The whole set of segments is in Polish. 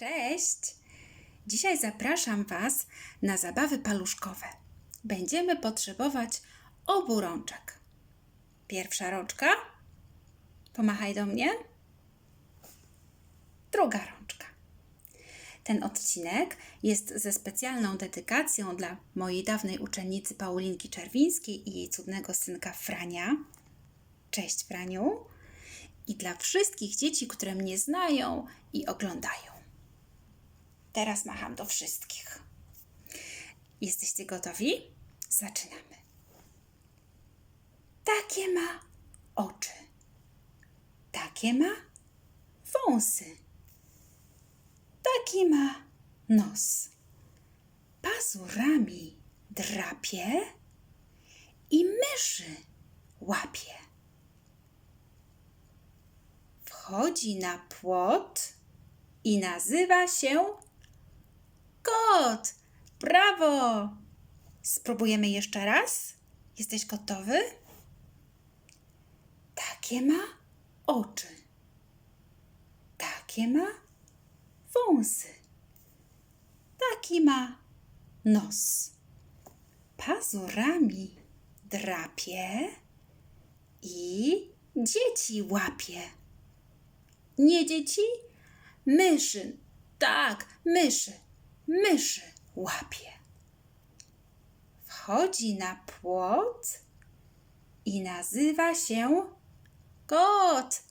Cześć! Dzisiaj zapraszam Was na zabawy paluszkowe. Będziemy potrzebować obu rączek. Pierwsza rączka. Pomachaj do mnie. Druga rączka. Ten odcinek jest ze specjalną dedykacją dla mojej dawnej uczennicy Paulinki Czerwińskiej i jej cudnego synka Frania. Cześć Franiu! I dla wszystkich dzieci, które mnie znają i oglądają. Teraz macham do wszystkich. Jesteście gotowi? Zaczynamy. Takie ma oczy. Takie ma wąsy. Taki ma nos. Pazurami drapie i myszy łapie. Wchodzi na płot i nazywa się kot. Brawo! Spróbujemy jeszcze raz. Jesteś gotowy? Takie ma oczy. Takie ma wąsy. Taki ma nos. Pazurami drapie i dzieci łapie. Nie dzieci? Myszy. Tak, myszy. Myszy łapie. Wchodzi na płot i nazywa się kot.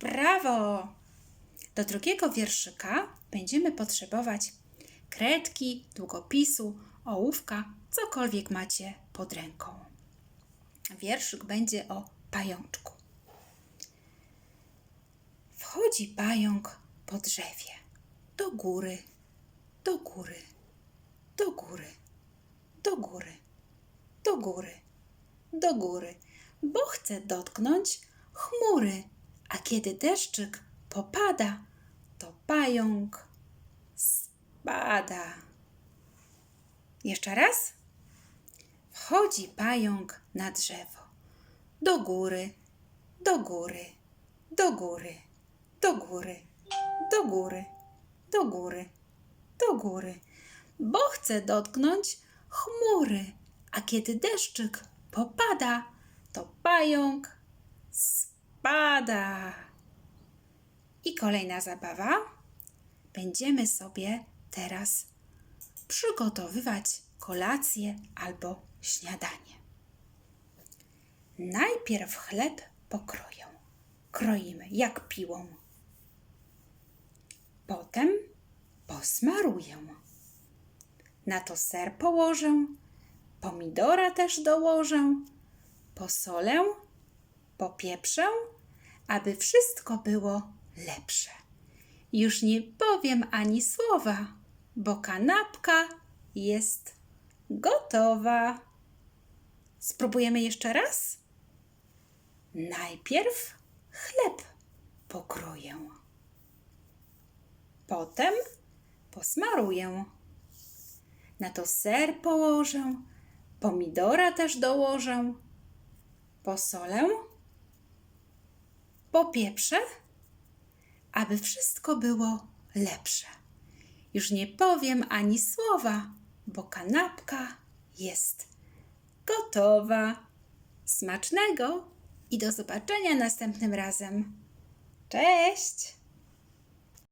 Brawo! Do drugiego wierszyka będziemy potrzebować kredki, długopisu, ołówka, cokolwiek macie pod ręką. Wierszyk będzie o pajączku. Wchodzi pająk po drzewie. Do góry, do góry, do góry, do góry, do góry, do góry, bo chce dotknąć chmury. A kiedy deszczyk popada, to pająk spada. Jeszcze raz. Wchodzi pająk na drzewo. Do góry, do góry, do góry, do góry, do góry, do góry, do góry, bo chce dotknąć chmury. A kiedy deszczyk popada, to pająk spada. I kolejna zabawa. Będziemy sobie teraz przygotowywać kolację albo śniadanie. Najpierw chleb pokroję. Kroimy jak piłą. Potem posmaruję. Na to ser położę, pomidora też dołożę, posolę, popieprzę, aby wszystko było lepsze. Już nie powiem ani słowa, bo kanapka jest gotowa. Spróbujemy jeszcze raz? Najpierw chleb pokroję. Potem posmaruję. Na to ser położę, pomidora też dołożę, posolę, popieprzę, aby wszystko było lepsze. Już nie powiem ani słowa, bo kanapka jest gotowa. Smacznego i do zobaczenia następnym razem. Cześć!